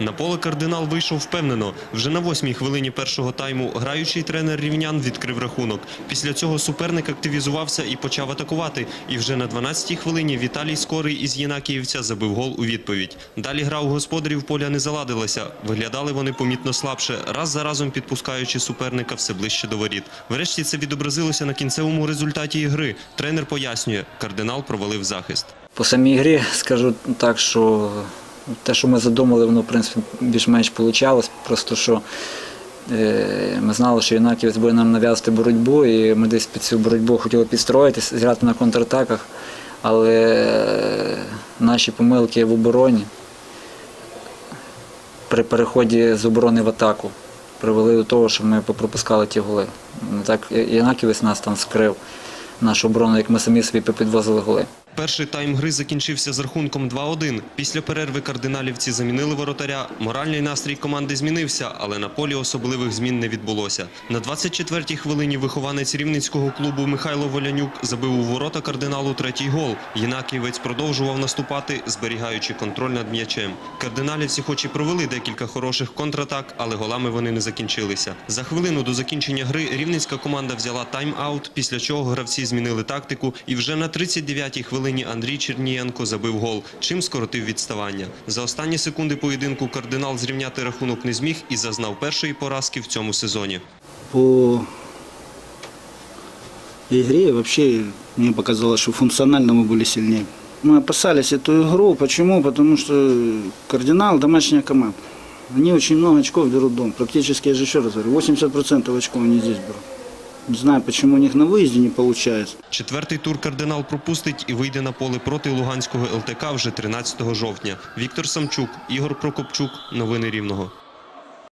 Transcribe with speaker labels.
Speaker 1: На поле кардинал вийшов впевнено. Вже на восьмій хвилині першого тайму граючий тренер рівнян відкрив рахунок. Після цього суперник активізувався і почав атакувати. І вже на 12-й хвилині Віталій Скорий із Єнакіївця забив гол у відповідь. Далі гра у господарів поля не заладилася. Виглядали вони помітно слабше, раз за разом підпускаючи суперника все ближче до воріт. Врешті це відобразилося на кінцевому результаті ігри. Тренер пояснює, кардинал провалив захист.
Speaker 2: По самій грі скажу так, що те, що ми задумали, воно в принципі більш-менш вийшло. Просто що е, ми знали, що Юнаківець буде нам нав'язувати боротьбу, і ми десь під цю боротьбу хотіли підстроїтись, зіграти на контратаках. Але е, наші помилки в обороні при переході з оборони в атаку привели до того, що ми попропускали ті голи. Так Янаківець нас там скрив нашу оборону, як ми самі собі підвозили голи.
Speaker 1: Перший тайм гри закінчився з рахунком 2-1. Після перерви кардиналівці замінили воротаря. Моральний настрій команди змінився, але на полі особливих змін не відбулося. На 24-й хвилині вихованець рівненського клубу Михайло Волянюк забив у ворота кардиналу третій гол. Єнакієвець продовжував наступати, зберігаючи контроль над м'ячем. Кардиналівці хоч і провели декілька хороших контратак, але голами вони не закінчилися. За хвилину до закінчення гри рівненська команда взяла тайм-аут, після чого гравці змінили тактику, і вже на 39-й хвилині Андрій Чернієнко забив гол, чим скоротив відставання. За останні секунди поєдинку кардинал зрівняти рахунок не зміг і зазнав першої поразки в цьому сезоні.
Speaker 3: По игре вообще мне показалось, что функционально мы были сильнее. Мы опасались эту игру. Почему? Потому что кардинал домашняя команда. Они очень много очков берут дом. Практически, я же еще раз говорю, 80% очков они здесь берут. Не знаю, чому у них на виїзді не виходить.
Speaker 1: Четвертий тур кардинал пропустить і вийде на поле проти Луганського ЛТК вже 13 жовтня. Віктор Самчук, Ігор Прокопчук. Новини Рівного.